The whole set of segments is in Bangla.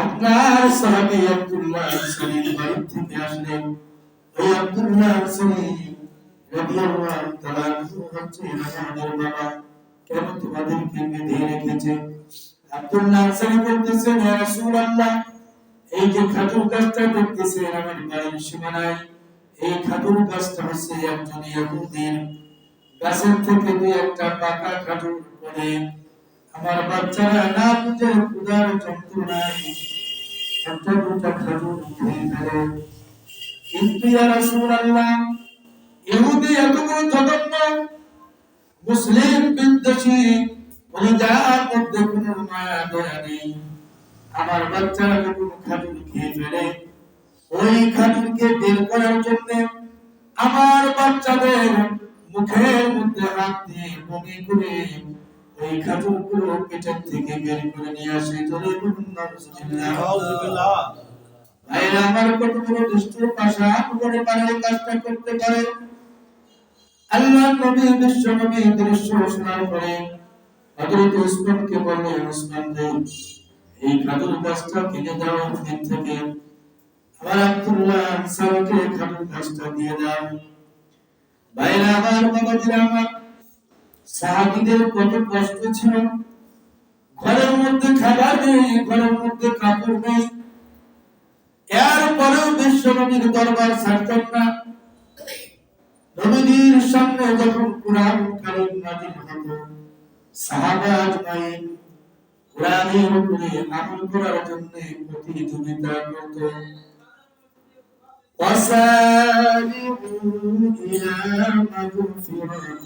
আপনার সাহাবী আব্দুল্লাহ আনসারীর বাড়ি থেকে আসলেন। ওই আব্দুল্লাহ আনসারী এই যে আমার বাড়ির সীমানায়, এই গাছটা হচ্ছে একজন গাছের থেকে দুই একটা পাকা খাজুর পড়ে আমার বাচ্চারা না বুঝে ক্ষুধার যন্ত্রণায় একটা খেয়ে আমার বাচ্চারা খেয়ে ফেলে, ওই খাজুরকে বের করার জন্য আমার বাচ্চাদের মুখের মধ্যে হাত দিয়ে বমি করে ওই খাজুরগুলো পেটের থেকে বের করে নিয়ে আসে বলুন ভাইরা আমার কত বড় পাশা করে পারে এই কাজটা করতে পারে। আল্লাহ নবী বিশ্ব নবী দৃশ্য শোনার পরে হযরত উসমানকে বললেন উসমান রে এই খাজুর গাছটা কিনে দাও দিন থেকে। আমার আব্দুল্লাহ আনসারকে খাজুর গাছটা দিয়ে দাও। ভাইরা আমার আমার সাহাবীদের কত কষ্ট ছিল ঘরের মধ্যে খাবার নেই ঘরের মধ্যে কাপড় নেই এরপরেও বিশ্ব নবীর দরবার ছাড়তেন না নবীজির সামনে যখন কোরআন কারীম নাযিল হতো সাহাবা আজমাইন কোরআনের উপরে আমল করার জন্য প্রতিযোগিতা করত وسارعوا إلى مغفرة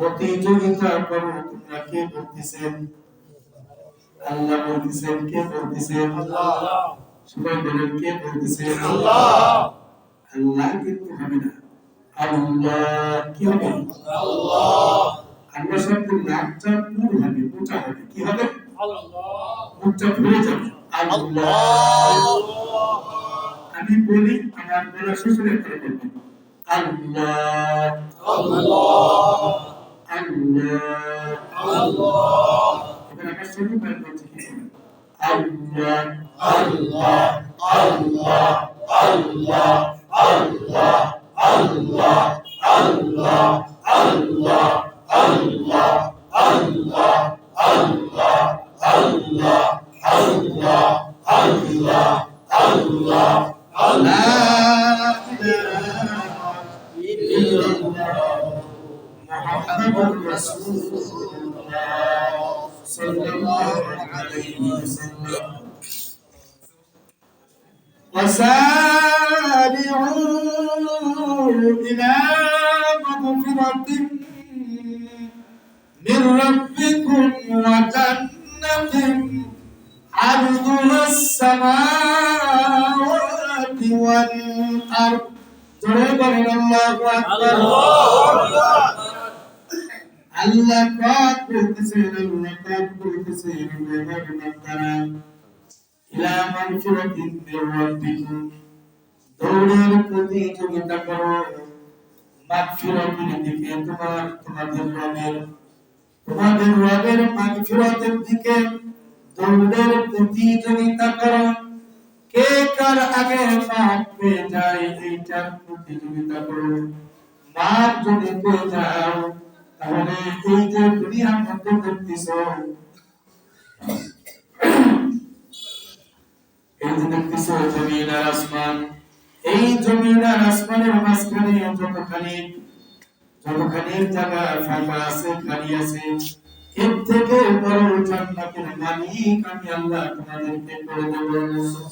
প্রতিযোগিতা করো তোমরা কে বলতেছেন। আল্লাহ বলতেছেন, কে বলতেছেন? সবাই বলেন, কে বলতেছেন? আল্লাহ আল্লাহ কিন্তু হবে না। আল্লাহ কি হবে? আল্লাহ আল্লাহ শব্দের নামটা পুর হবে, মোটা হবে, কি হবে? মুখটা ভরে যাবে। আল্লাহ। আমি বলি, আমার বলা শ্বশুরের করে আল্লাহ আল্লাহ। কি বলবেন? আল্লাহ আল্লাহ আল্লাহ আল্লাহ আল্লাহ আল্লাহ আল্লাহ আল্লাহ আল্লাহ আল্লাহ আল্লাহ আল্লাহ আল্লাহ আল্লাহ محمد رسول الله صلى الله عليه وسلم وسارعوا إلى مغفرة من ربكم وجنة عرضها السماوات والأرض تريد الله أكبر الله أكبر আল্লাহ পাক বলতেছেন, আল্লাহ পাক বলতেছেন আমার বান্দারা ইলা মাগফিরাতিন মির রাব্বিকুম। দৌড়ের প্রতিযোগিতা করো। মাগফিরাতের দিকে তোমার, তোমাদের রবের তোমাদের রবের মাগফিরাতের দিকে দৌড়ের প্রতিযোগিতা করো। কে কার আগে যায়, এইটার প্রতিযোগিতা করো। মাপ যদি যাও তাহলে এই যে দুনিয়ার মধ্যে দেখতেছ, এই যে দেখতেছ জমিন আর আসমান, এই জমিন আর আসমানের মাঝখানে যতখানি যতখানি জায়গা ফাঁকা আছে, খালি আছে, এর থেকে বড় জান্নাতের মালিক আমি আল্লাহ তোমাদেরকে করে দেব।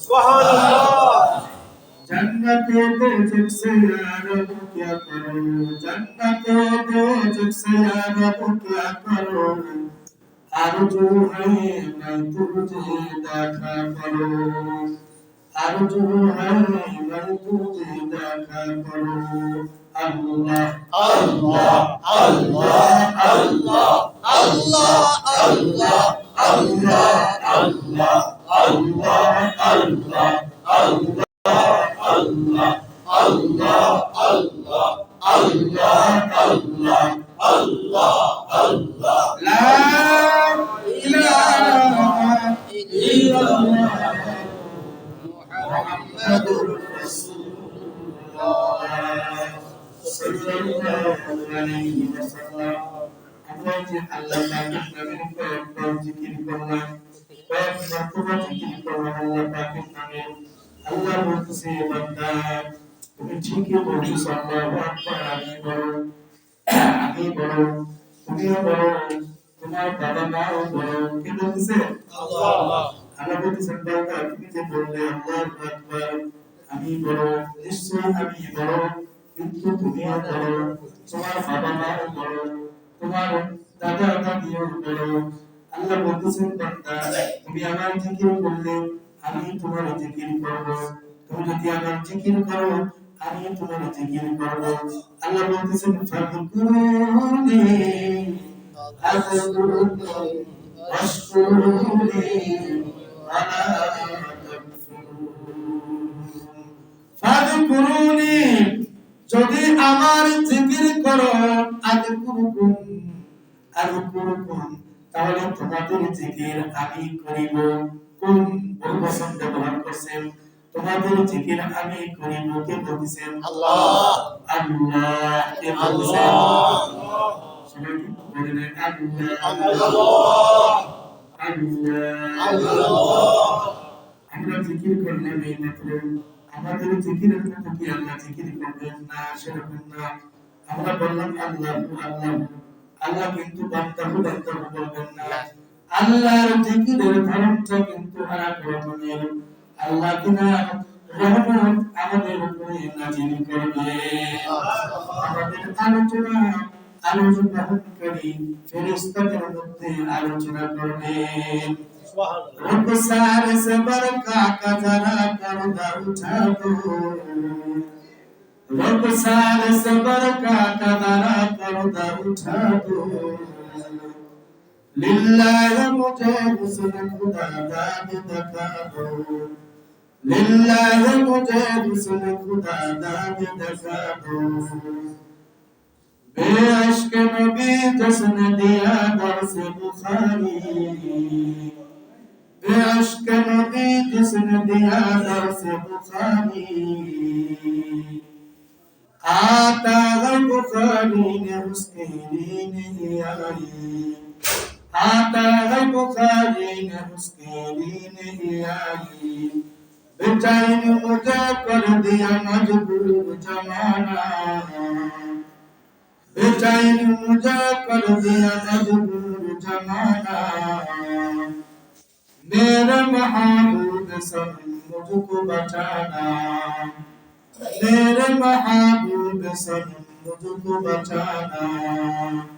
সুবহানাল্লাহ। जन्नतों को जब से यारों क्या करो जन्नतों को जब से यारों क्या करो आरजू है मैं तुझे दाखा करो आरजू है मैं तुझे दाखा करो अल्लाह अल्लाह अल्लाह अल्लाह अल्लाह अल्लाह अल्लाह अल्लाह अल्लाह अल्लाह अल्लाह আল্লাহ আল্লাহ আল্লাহ আল্লাহ আল্লাহ আল্লাহ আল্লাহ লা ইলাহা ইল্লাল্লাহ মুহাম্মাদুর রাসূলুল্লাহ সাল্লাল্লাহু আলাইহি ওয়াসাল্লাম আমরা যে আল্লাহ পাকের নামের কয়েকবার জিকির করলাম কয়েক মর্তবা জিকির করলাম আল্লাহ পাকের নামে আল্লাহ বলতেছে বান্দা তুমি ঠিকই বলছো আল্লাহু আকবার আমি বড় আমি বড় তুমিও বড় তোমার বাবা মাও বড় কে বলতেছে? আল্লাহ। আল্লাহ বলতেছেন বান্দা তুমি যে বললে আল্লাহু আকবার আমি বড় নিশ্চয়ই আমি বড় কিন্তু তুমিও বড় তোমার বাবা মাও বড় তোমার দাদা দাদিও বড় আল্লাহ বলতেছেন বান্দা তুমি আমার জিকির করলে আমি তোমার জিকির করব। তুমি যদি আমার জিকির করো, আমি তোমার জিকির করব। আল্লাহ বলতেছেন তাকফুরুন যদি আমার জিকির করো আযকুরুকুম আযকুরুকুম তাহলে তোমাদের জিকির আমি করিব। কোন বহুবচন ব্যবহার করছেন। তোমাদের জিকির আমি করিব কে বলছেন আল্লাহ। আল্লাহ কে বলছেন আল্লাহ সবাই কি বলেন আল্লাহ আল্লাহ। আল্লাহ। আমরা জিকির করলাম এই মাত্র। আমাদের জিকিরের মতো কি আল্লাহ জিকির করবেন না সেরকম না। আমরা বললাম আল্লাহ আল্লাহ। আল্লাহ কিন্তু বান্দাহু বান্দাহু বলবেন না। আল্লাহর জিকিরের ধরনটা কিন্তু আরেক রকমের আল্লাহ কিনা রহমত আমাদের উপরে নাজিল করবে আমাদের আলোচনা আলোচনা করি ফেরেশতাদের মধ্যে আলোচনা করবে। رب سارے سے برکا کا ذرا پردہ اٹھا دو رب سارے سے برکا کا ذرا پردہ اٹھا دو لله مجالس الهدى لا بتفاؤل لله مجالس الهدى لا بتفاؤل بعشق نبي جسن دیا درس بخاری بعشق نبی جسن دیا درس بخاری آتا ہے بخاری نے حسینی نہیں آئی आता है बुखारी ने उसके लीन आई बेचैन मुझे कर दिया मजबूर जमाना बेचैन मुझे कर दिया मजबूर जमाना मेरे महबूब सनम मुझको बचाना मेरे महबूब सनम मुझको बचाना।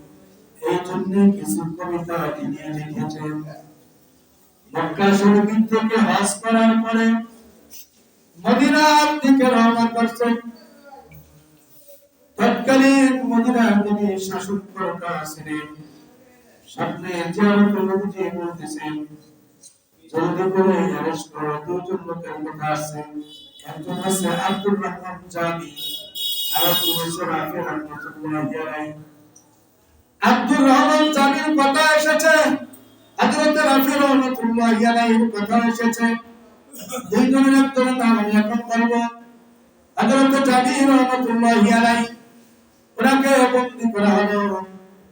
এই জন্য কিছু কবিতা তিনি লিখেছেন মক্কা শরীফ থেকে হজ করার পরে মদিনার দিকে রওনা করছেন। তৎকালীন মদিনার তিনি শাসন কর্তা ছিলেন। স্বপ্নে জিয়ারত নবীজি বলতেছেন, জলদি করে অ্যারেস্ট করো, দুজন লোকের কথা আছে। একজন আছে আব্দুর রহমান জামি আর একজন হচ্ছে রাফি রহমতুল্লাহ আলাইহি আব্দুর রহমান জামির কথা এসেছে। হযরত রাফি রহমাতুল্লাহ আলাইহির কথা এসেছে। দুইজনের একজনের নাম আমি এখন বলব। হযরত জামি রহমাতুল্লাহ আলাইহি, ওনাকে করা হলো।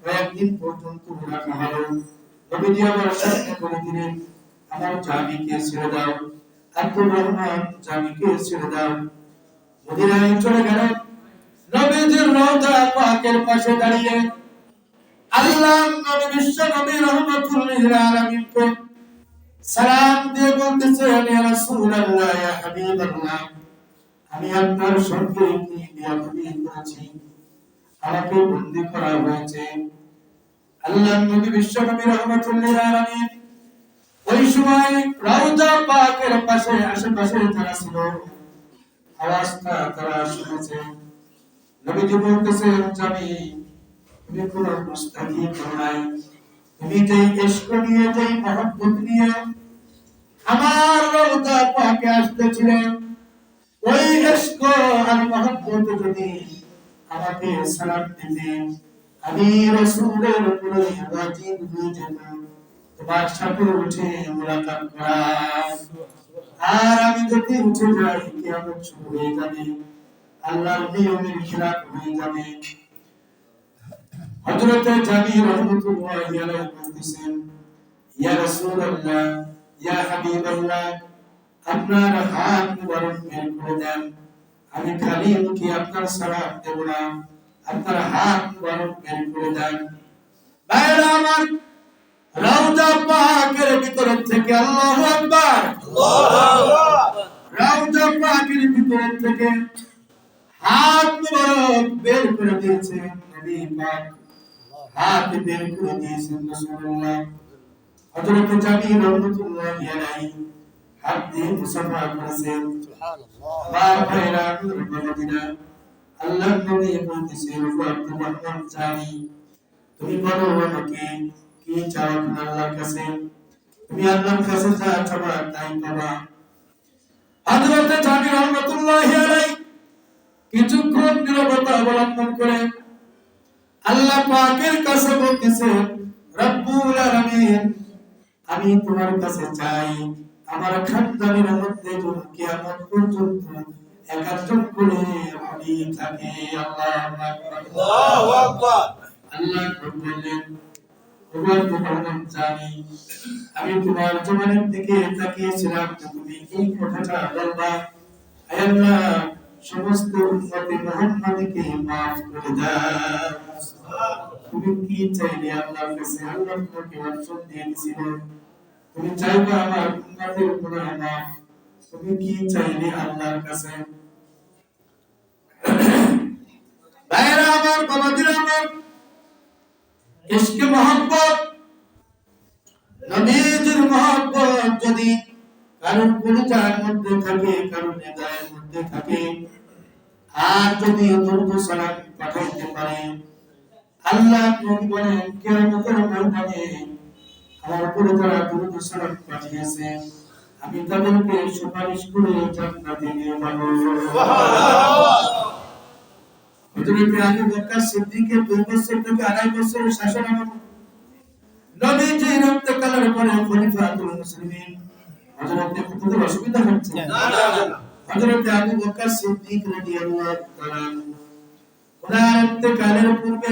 কয়েকদিন পর্যন্ত রাখা হলো আমার সামনে করে দিলেন, আমার জামিকে ছেড়ে দাও। আব্দুর রহমান জামিকে ছেড়ে দাও। মদিনায় চলে গেলেন নবীজির রওজা পাকের পাশে দাঁড়িয়ে আল্লাহ নবী বিশ্ব নবী রহমাতুল্লাহ আলামিনকে সালাম দিয়ে বলতেছেন ইয়া রাসূলুল্লাহ ইয়া কি আলামিন আশেপাশে যেই নিয়ে মহব্বত নিয়ে আমার পাকে আসতেছিলে ওই আর মহব্বত যদি আমাকে সালাম দিতে। আমি রাসূলের উপরে হয়ে তোমার সাথে উঠে মোলাকাত করা। আর আমি যদি উঠে যাই শুরু হয়ে যাবে। আল্লাহর নিয়মের খিলাফ হয়ে যাবে। হযরতে জাবির রাহমাতুল্লাহি আলাইহি বলতেছেন ইয়া রাসূলুল্লাহ ইয়া হাবিবাল্লাহ আপনার হাত মুবারক বের করে দেন আমি খালি মুখে আপনার সালাত দেব না আপনার হাত মুবারক বের করে দেন বাইরে আমার রওজা পাকের ভিতর থেকে আল্লাহু আকবার রওজা পাকের ভিতর থেকে হাত মুবারক বের করে দিয়েছে নবী পাক হাত বের করে দিয়েছেন রাসূলুল্লাহ হযরত জাবির রাহমাতুল্লাহি আলাইহি হাত দিয়ে মুসাফা করেছেন আমার ভাইরা মদিনা আল্লাহ নবী বলতেছেন ও আব্দুর রহমান জানি তুমি বলো আমাকে কি চাও তুমি আল্লাহর কাছে তুমি আল্লাহর কাছে যা চাবা তাই পাবা হযরত জাবির রাহমাতুল্লাহি আলাইহি কিছুক্ষণ নীরবতা অবলম্বন করে আল্লাহ পাকের কাছে রব্বুল আলামিন আমি তোমার কাছে চাই। আমার খানদানের মধ্যে যেন কিয়ামত পর্যন্ত একাত্তর করে আমি থাকি আল্লাহু আকবার। আল্লাহ বললেন তোমার তোমার জানি। আমি তোমার জমানের দিকে তাকিয়েছিলাম তুমি এই কথাটা বলবা। আয় আল্লাহ সমস্ত উম্মতে মুহাম্মাদকে maaf করে দাও। তুমি কি চাইলে আল্লাহর কাছে আল্লাহ তোমাকে অপশন দিয়ে দিয়েছিল তুমি চাইবা আমার উম্মতের গুনাহ maaf তুমি কি চাইলে আল্লাহর কাছে? ভাইরা আমার, বাবাজিরা আমার ইশকে মোহাম্মত নবীজির মোহাম্মত যদি কারোর কলিজার মধ্যে থাকে, কারোর হৃদয়ের মধ্যে থাকে, আর যদি দরুদ সালাম পাঠাইতে পারে আল্লাহ নবী বলেন কিয়ামতের ময়দানে আমার উপরে যারা দরুদ সালাম পাঠিয়েছে। আমি তাদেরকে সুপারিশ করে জান্নাতে নিয়ে যাব। হযরত আবু বকর সিদ্দিকের দুই বছর থেকে আড়াই বছরের শাসন আমল। নবীজি ইন্তেকালের পরে খলিফাতুল মুসলিমিন। হযরত খুতুবের অসুবিধা হচ্ছে? না না না হযরত আবু বকর সিদ্দিক রাদিয়াল্লাহু তাআলা ওনার ইন্তেকালের পূর্বে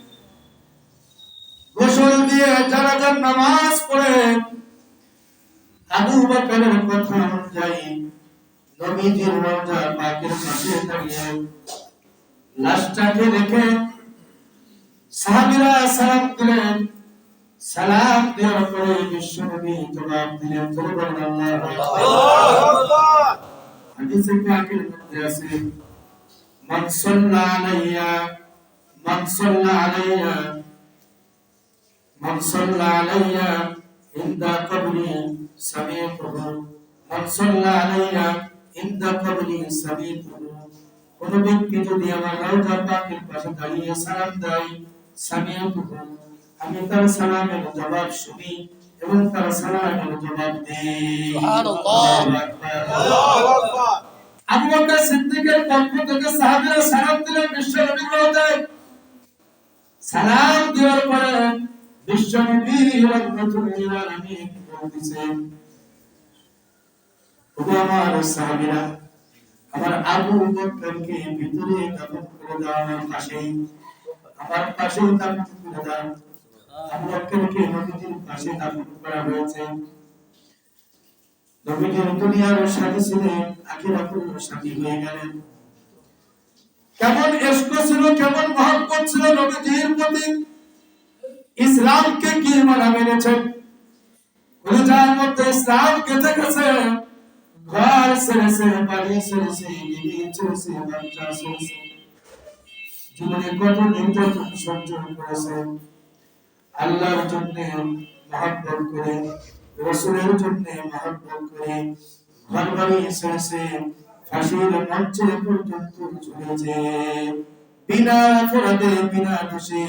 গোসল দিয়ে জানাজার নামাজ পড়ে। আবু বকরের কথা অনুযায়ী নবীজির রওজা পাকের পাশে দাঁড়িয়ে লাশটাকে রেখে সাহাবীরা সালাম দিলেন। সালাম দেওয়ার পরে বিশ্বনবী জবাব দিলেন, চলে বলেন আল্লাহ হাদিসে পাকের মধ্যে আছে, মান আলাইয়া মান আলাইয়া মান সাল্লা আলাইয়া ইনদা কবরি সামিতুহু মান সাল্লা আলাইয়া ইনদা কবরি সামিতুহু কোন ব্যক্তি যদি আমার রওজা পাকের পাশে দাঁড়িয়ে সালাম দেয় সামিতুহু আমি তার সালামের জবাব শুনি এবং তার সালামের জবাব দিই। সুবহানাল্লাহ। আবু বকর সিদ্দিকের পক্ষ থেকে সাহাবীরা সালাম দিলেন বিশ্ব নবীর রওজায় সালাম দেওয়ার পরে বিশ্ব নবী রহমাতুল লিল আলামিন বলতেছেন ওগো আমার সাহাবীরা, আমার আবু বকরকে ভিতরে দাফন করে দাও পাশেই আমার পাশেই দাফন করে দাও। আবু বকরকে নবীজির পাশে দাফন করা হয়েছে। নবীজির দুনিয়ার সাথী ছিলেন আখিরাতুল সাথী হয়ে গেলেন। কেমন ইশক ছিল, কেমন মহব্বত ছিল নবীজির প্রতি? ইসলামকে কি মানা মেনেছেন? কলিজার মধ্যে গেছে ঘর বাড়ি বিবি বাচ্চা জীবনে কত নির্যাতন সহ্য করেছে। আল্লাহর জন্য মহব্বত করে, রসুলের জন্য মহব্বত করে, ঘর বাড়ি ছেড়েছে, ফাঁসির মঞ্চে পর্যন্ত ঝুলেছে বিনা অপরাধে বিনা দোষে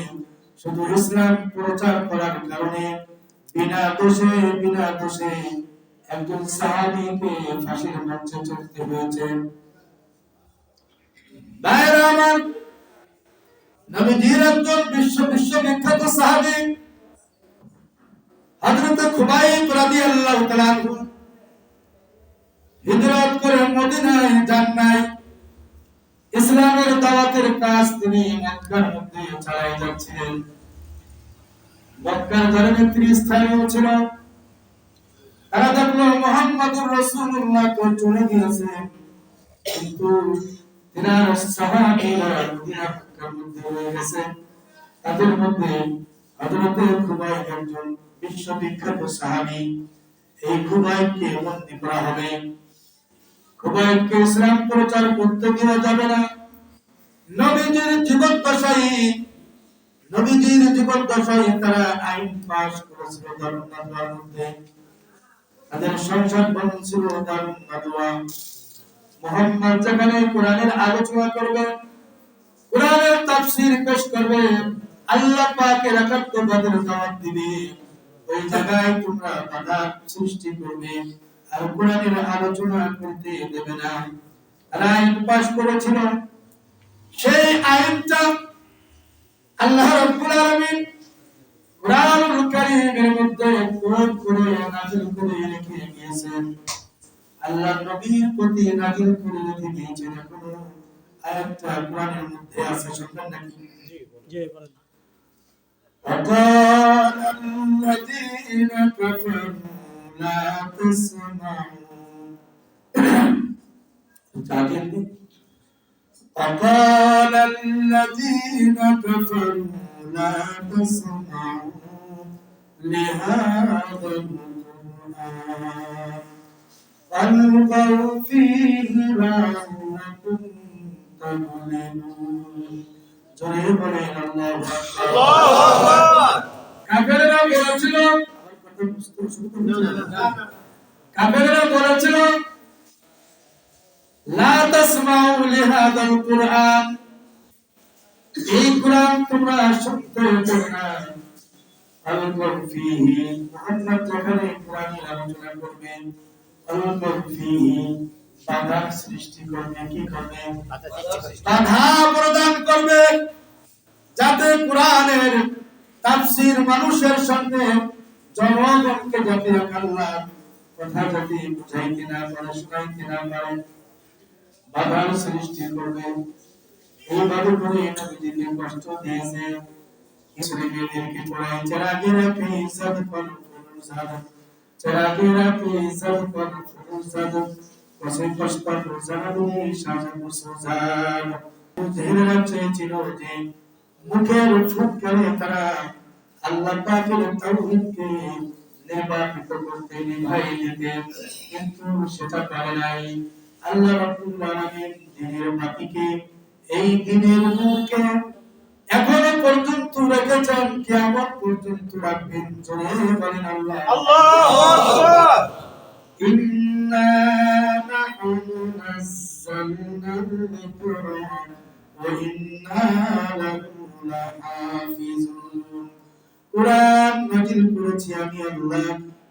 শুধু ইসলাম প্রচার করার কারণে বিনা দোষে বিনা দোষে একজন সাহাবীকে ফাঁসির মঞ্চে চড়তে হয়েছে। বিশ্ব বিশ্ব বিখ্যাত সাহাবী হযরত খুবাইব রাদিয়াল্লাহু তাআলা আনহু হিজরত করে মদিনায় নাই। ইসলামের দাওয়াতের কাজ তিনি মক্কার মধ্যে চালিয়ে যাচ্ছিলেন। মক্কার যারা নেতৃস্থানীয় ছিল। তারা দেখল মোহাম্মদুর রাসূলুল্লাহ তো চলে গিয়েছে। কিন্তু তিনার সাহাবীরা মধ্যে রয়ে গেছে। তাদের মধ্যে হযরতে খুবাইব একজন বিশ্ববিখ্যাত সাহাবী। এই খুবাইবকে বন্দী করা হবে। খুবাইবকে ইসলাম প্রচার করতে দেওয়া যাবে না। নবীজির জীবন দশাই নবীজির জীবন দশাই তারা আইন পাশ করেছিল দারুণ নাদওয়ার মধ্যে। তাদের সংসদ ভবন ছিল দারুণ নাদওয়া মোহাম্মদ যেখানে কোরআনের আলোচনা করবে, কোরআনের তাফসীর পেশ করবে, আল্লাহ পাকের একাত্মবাদের দাওয়াত দিবে। ওই জায়গায় তোমরা বাধা সৃষ্টি করবে। আর কোরআনের আলোচনা করতে দেবে না তারা আইন পাশ করেছিল সেই আইনটা আল্লাহ রাব্বুল আলামিন কোরআনুল কারীমের মধ্যে কোড করে নাযিল করে রেখে গিয়েছেন আল্লাহ নবীর প্রতি নাযিল করে রেখে দিয়েছেন এখনো আয়াতটা কোরআনের মধ্যে আছে শুনবেন নাকি وقال الذين كفروا لا تسمعوا تعجبني وقال الذين كفروا لا تسمعوا لهذا القرآن والغوا فيه لعلكم تغلبون জোরে বলেন আল্লাহু আকবার আল্লাহু আকবার কাফেররা বলেছিল কাফেররা বলেছিল লা তাসমাউ লিহাদাল কুরআন। এই কুরআন তোমরা শুনতে না। আলকুম ফিহি মুহাম্মদ যেখানে কোরআনের আলোচনা করবেন আলকুম ফিহি বাধা সৃষ্টি করবে কি করবে? বাধা প্রদান করবে যাতে কোরআনের তাফসীর মানুষের সামনে জনগণকে যাতে আল্লাহ কথা যাতে বুঝাইতে না পারে শোনাইতে না পারে বাধার সৃষ্টি করবে। এইভাবে করে নবীজিকে কষ্ট দিয়েছে। ছেলে মেয়েদেরকে পড়াই চেরাগে রাখে ইজ্জত পর ফুরুজাদ। চেরাগে রাখে ইজ্জত পর ফুরুজাদ। কসে কষ্ট ফুরুজাদ শাহ মুসুজাদ জেহেরা চেয়েছিল যে মুখের ফুট করে তারা আল্লাহ পাকের তাওহীদকে নির্বাপিত করতে নিভাই দিতে কিন্তু সেটা পারে নাই আল্লাহ রাব্বুল আলামিন দিনের বাতিকে এই দিনের নূরকে এখনো পর্যন্ত রেখেছেন কিয়ামত পর্যন্ত রাখবেন জোরে বলেন আল্লাহ আল্লাহু আকবার إنا نحن نزلنا الذكر وإنا له لحافظون কোরআন নাজিল করেছি আমি আল্লাহ,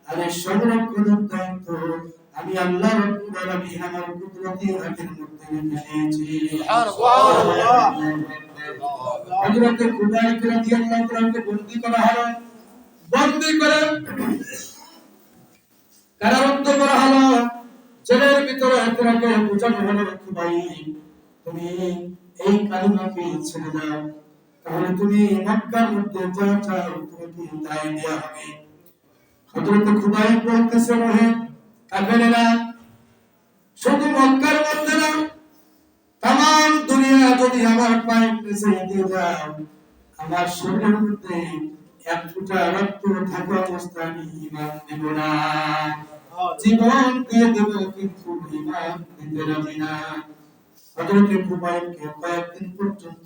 আর এর দায়িত্ব আমি আল্লাহ রব্বুল আলামিন আমার কুদরতি হাতের মধ্যে দিয়েছি। সুবহানাল্লাহ। হযরত খুবাইব রাদিয়াল্লাহু তাআলাকে বন্দী করা হলো। বন্দী করে কারারুদ্ধ করা হলো। জেলের ভিতরে তোমাকে বোঝানো হলো খুবাই তুমি এই কালিমাকে ছেড়ে দাও। তাহলে তুমি মধ্যে যা চাও তোমাকে তাই দেয়া হবে? বলতেছে শুধু মক্কার মধ্যে না দুনিয়া যদি আমার পায়ের দিয়ে যাও আমার শরীরের মধ্যে এক ফোঁটা রক্ত থাকা আমি ইমান দেব না। জীবন দিয়ে দেব, কিন্তু ইমান দিতে না। কয়েকদিন পর্যন্ত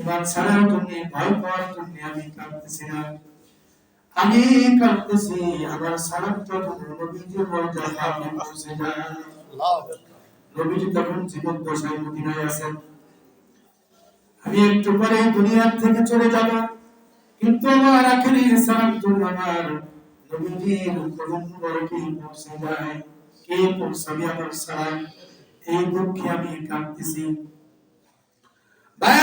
ইমান ছাড়ার জন্য, ভয় পাওয়ার জন্য আমি কাঁদতেছি না। আমি কাঁদতেছি আমার সালামটা যেন নবীজির রওজায় আপনি পৌঁছে যায়। নবীজি তখন জীবন দশায় মদিনায় আছেন। আমি একটু পরে দুনিয়ার থেকে চলে যাব, কিন্তু আমার আখেরি সালাম জন্য আমার নবীজির কদম মুবারকে পৌঁছে যায়? কে পৌঁছাবে আমার সালাম এই দুঃখে আমি কাঁদতেছি।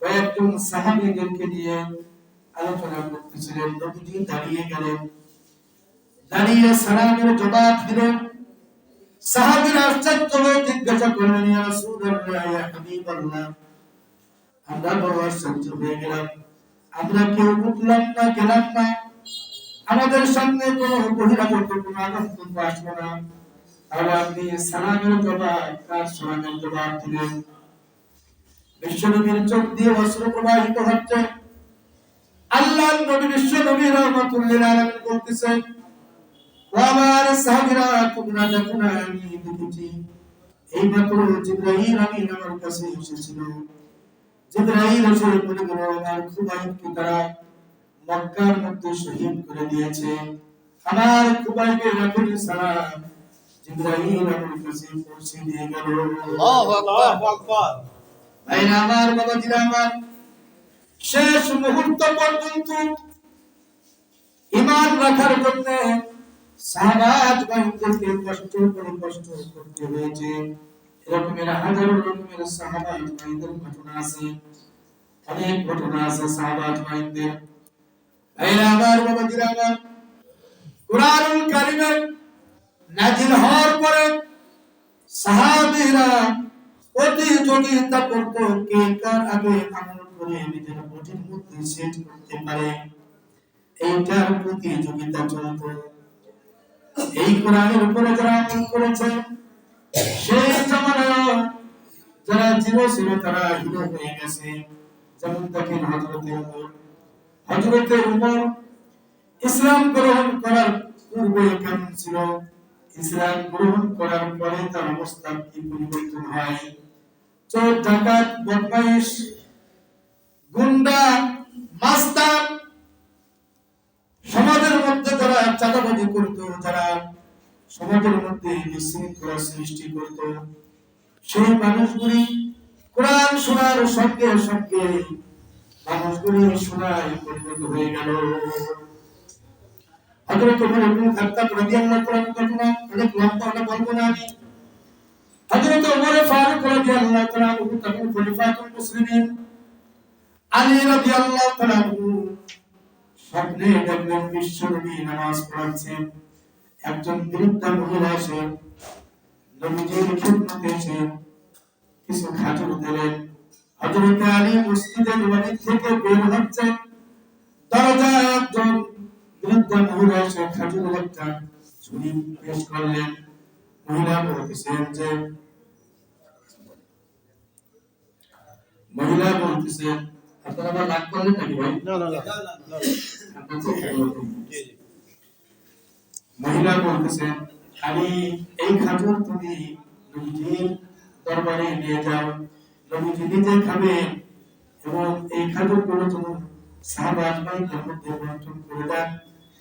কয়েকজন সাহাবীদেরকে নিয়ে আলোচনা করতেছিলেন, নবীজি দাঁড়িয়ে গেলেন। দাঁড়িয়ে সালামের জবাব দিলেন, সাহাবীরা আশ্চর্য হয়ে জিজ্ঞাসা করলেন আমরা বড় আশ্চর্য হয়ে গেলাম। আমরা কেউ উঠলাম না, গেলাম না। আমাদের সামনে কোনো বহিরাগত কোনো আগন্তুক আসলো না। তাহলে আপনি সালামের জবাব কার সালামের জবাব দিলেন। বিশ্বনবীর চোখ দিয়ে অস্ত্র প্রবাহিত হচ্ছে। আল্লাহ নবী বিশ্বনবী রহমতুল্লাহ আলামিন বলতেছেন ও আমার সাহাবীরা তোমরা দেখো না আমি দেখেছি। এই মাত্র জিব্রাইল আমিন আমার কাছে এসেছিল। জিব্রাইল এসে বলে গেল আমার খুবাইবকে তারা মক্কার মধ্যে শহীদ করে দিয়েছে। আমার খুবাইবের আখেরি সালাম। জিব্রাইল আমার কাছে পৌঁছে দিয়ে গেল। আল্লাহু আকবার। ভাইরা আমার, বাবাজিরা আমার। শেষ মুহূর্ত পর্যন্ত ইমান রাখার জন্য সাহাবাজ বাহিনীদেরকে কষ্ট করে কষ্ট করতে হয়েছে। এরকমের হাজারো রকমের সাহাবাজ বাহিনীদের ঘটনা আছে, অনেক ঘটনা আছে সাহাবাজ বাহিনীদের ভাইরা আমার প্রতিযোগিতা করত কে কার আগে আমল করে নিজের মধ্যে সেট করতে পারে? এইটার প্রতিযোগিতা চলত। এই কোরআনের উপরে যারা আমল করেছে, সেই জামানায় যারা ছিল তারা হয়ে গেছে। যেমন দেখেন হজরতে উমর। হজরতে উমর ইসলাম গ্রহণ করার পূর্বে কেমন ছিল? ইসলাম গ্রহণ করার পরে তার অবস্থা কি পরিবর্তন হয়? চোর, ডাকাত, বদমাইশ, গুন্ডা, মাস্তান সমাজের মধ্যে যারা চাঁদাবাজি করতো, যারা সমাজের মধ্যে বিশৃঙ্খলা সৃষ্টি করতো, সেই মানুষগুলি কোরআন শোনার সঙ্গে সঙ্গে মানুষগুলি শোনায় পরিণত হয়ে গেল। হযরত ওমর ইবনে খাত্তাব রাদিয়াল্লাহু তাআলা অনেক লম্বা ওটা বলব না আমি। হযরত ওমর ফারুক রাদিয়াল্লাহু তাআলা তখন খলিফাতুল মুসলিমিন আলী রাদিয়াল্লাহু তাআলা স্বপ্নে দেখলেন বিশ্বনবী নামাজ পড়াচ্ছেন একজন বৃদ্ধা মহিলা এসে নবীজির খিদমতে এসে কিছু খাজুর দিলেন হযরত আলী মসজিদে নববী থেকে বের হচ্ছেন দরজায় একজন বৃদ্ধা মহিলা এসে খাজুর একটা ছুরি পেশ করলেন। মহিলা বলতেছেন যে মহিলা বলতেছেন আপনারা আবার রাগ করলেন নাকি ভাই। মহিলা বলতেছেন আমি এই খাজুর তুমি নবীজির দরবারে নিয়ে যাও নবীজি নিজে খাবেন এবং এই খাজুরগুলো তুমি সাহাবা আজমাইদের মধ্যে বন্টন করে দেন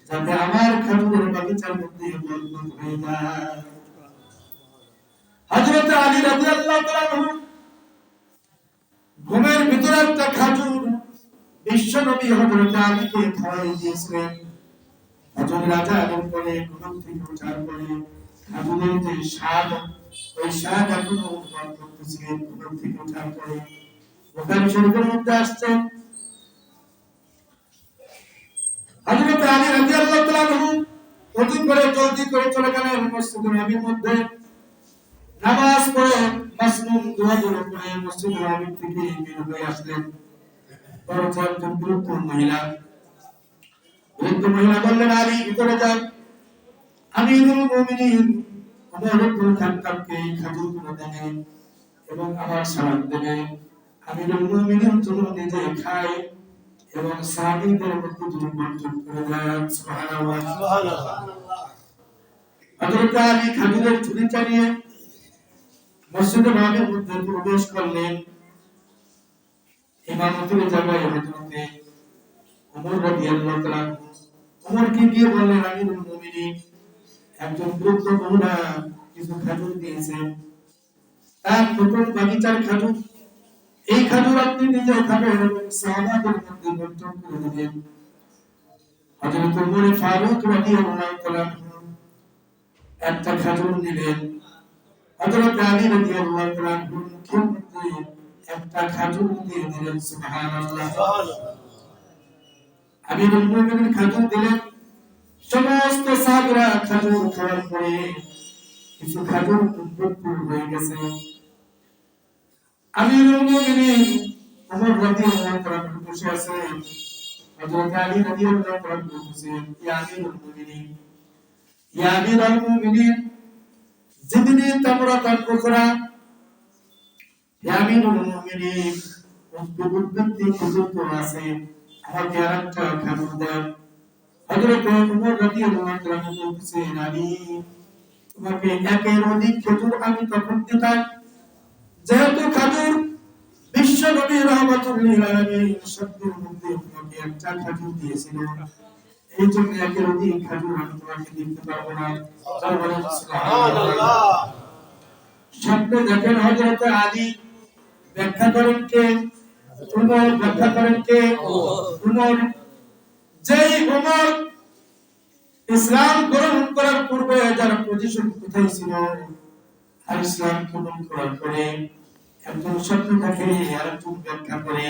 যাতে আমার খাজুরের বাগিচার মধ্যে বরকত হয়ে যায়। হযরত আলী তাআলা আনহু, ঘুমের ভিতরে একটা খাজুর বিশ্বনবী হযরত আলীকে খাওয়াই দিয়েছিলেন। একজন রাজা এবং পরে ঘুম থেকে ওঠার পরে খাজুরের যে স্বাদ, ওই স্বাদ এখনও করতেছিলেন। ঘুম থেকে ওঠার পরে মধ্যে হযরত আলী ওযু করে জলদি করে চলে গেলেন মসজিদে নবীর মধ্যে। নামাজ পড়ে মাসনুন দোয়া করে মসজিদে নবী থেকে বের হয়ে আসলেন। একজন বৃদ্ধ মহিলা। বৃদ্ধ মহিলা বললেন আলী ভিতরে যান। আমি মুমিনিন আমার এই খাজুরগুলো দেবে এবং আমার সালাম আমি মুমিনিন জন্য নিজে খাই এবং সাহাবীদের মধ্যে বন্টন করে দেন। সুবহানাল্লাহ। Subhanallah. হযরত আলী খাজুরের চালিয়ে মসজিদে নবীর মধ্যে প্রবেশ করলেন রাদিয়াল্লাহু তাআলা গিয়ে বললেন, আমিরুল মুমিনিন, একজন বৃদ্ধ মহিলা কিছু খাজুর দিয়েছেন। তার নতুন বাগিচার খাজুর এই খাজুর আপনি নিজে খাবেন এবং সাহাবাদের মধ্যে বন্টন করে হযরত ফারুক রাদিয়াল্লাহু তাআলা একটা খাজুর নিলেন। হযরত আলী রাদিয়াল্লাহু তাআলা মুখের মধ্যে একটা খাজুর দিয়ে দিলেন, সুবহানাল্লাহ. আমিরুল মুমিনিন খাজুর দিলেন। সমস্ত সাহাবীরা খাজুর খাওয়ার পরে কিছু খাজুর ভরপুর হয়ে গেছে। আমিরুল মুমিনিন ওমর রাদিয়াল্লাহু তাআলা বসে আছেন। হযরত আলী রাদিয়াল্লাহু তাআলা বলছেন ইয়া আমিরুল মুমিনিন। ইয়া আমিরুল মুমিনিন। জিদনি তামরাতান উখরা ইয়া আমিরুল মুমিনিন উদ্বুদ্ধি খুজুর তো আছে আমাকে আরেকটা খাবার দেন হযরত ওমর রাদিয়াল্লাহু তাআলা বলছেন আলী তোমাকে একের অধিক খেজুর আমি তখন দিতাম যেহেতু খাজুর বিশ্ব নবী রহমাতুল্লিল আলামিন শব্দের মধ্যে তোমাকে একটা খাজুর দিয়েছিল এই জন্য অধিক আমি তোমাকে দিতে পারব না. স্বপ্নে দেখেন হযরত আলী, ব্যাখ্যা করেন কে? উমর, ব্যাখ্যা করেন কে? উমর। যেই উমর ইসলাম গ্রহণ করার পূর্বে যার পজিশন কোথায় ছিল? আর ইসলাম গ্রহণ করার পরে একজন স্বপ্ন দেখে আর একজন ব্যাখ্যা করে.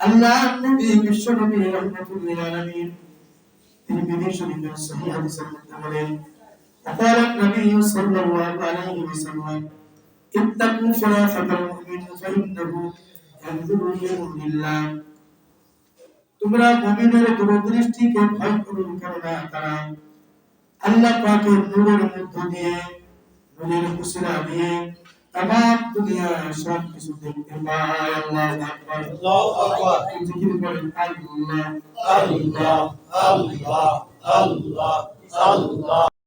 আল্লাহ নবী বিশ্ব নবী রহমাতুল্লিল আলামিন তিনি বিদেশ শরীফের সহিহ হাদিসের মধ্যে বলেন وقال النبي صلى الله عليه وسلم اتقوا فراسة المؤمن فإنه ينظر إلى الله তোমরা মুমিনের দূরদৃষ্টিকে ভয় করো কেননা তারা আল্লাহ পাকের নূরের মধ্য দিয়ে নূরের কুশিরা দিয়ে তামাম দুনিয়া সব কিছু দেখতে পায় আল্লাহ আকবার Allahu Akbar. জিকির করেন আল্লাহ Allah, Allah, Allah, Allah.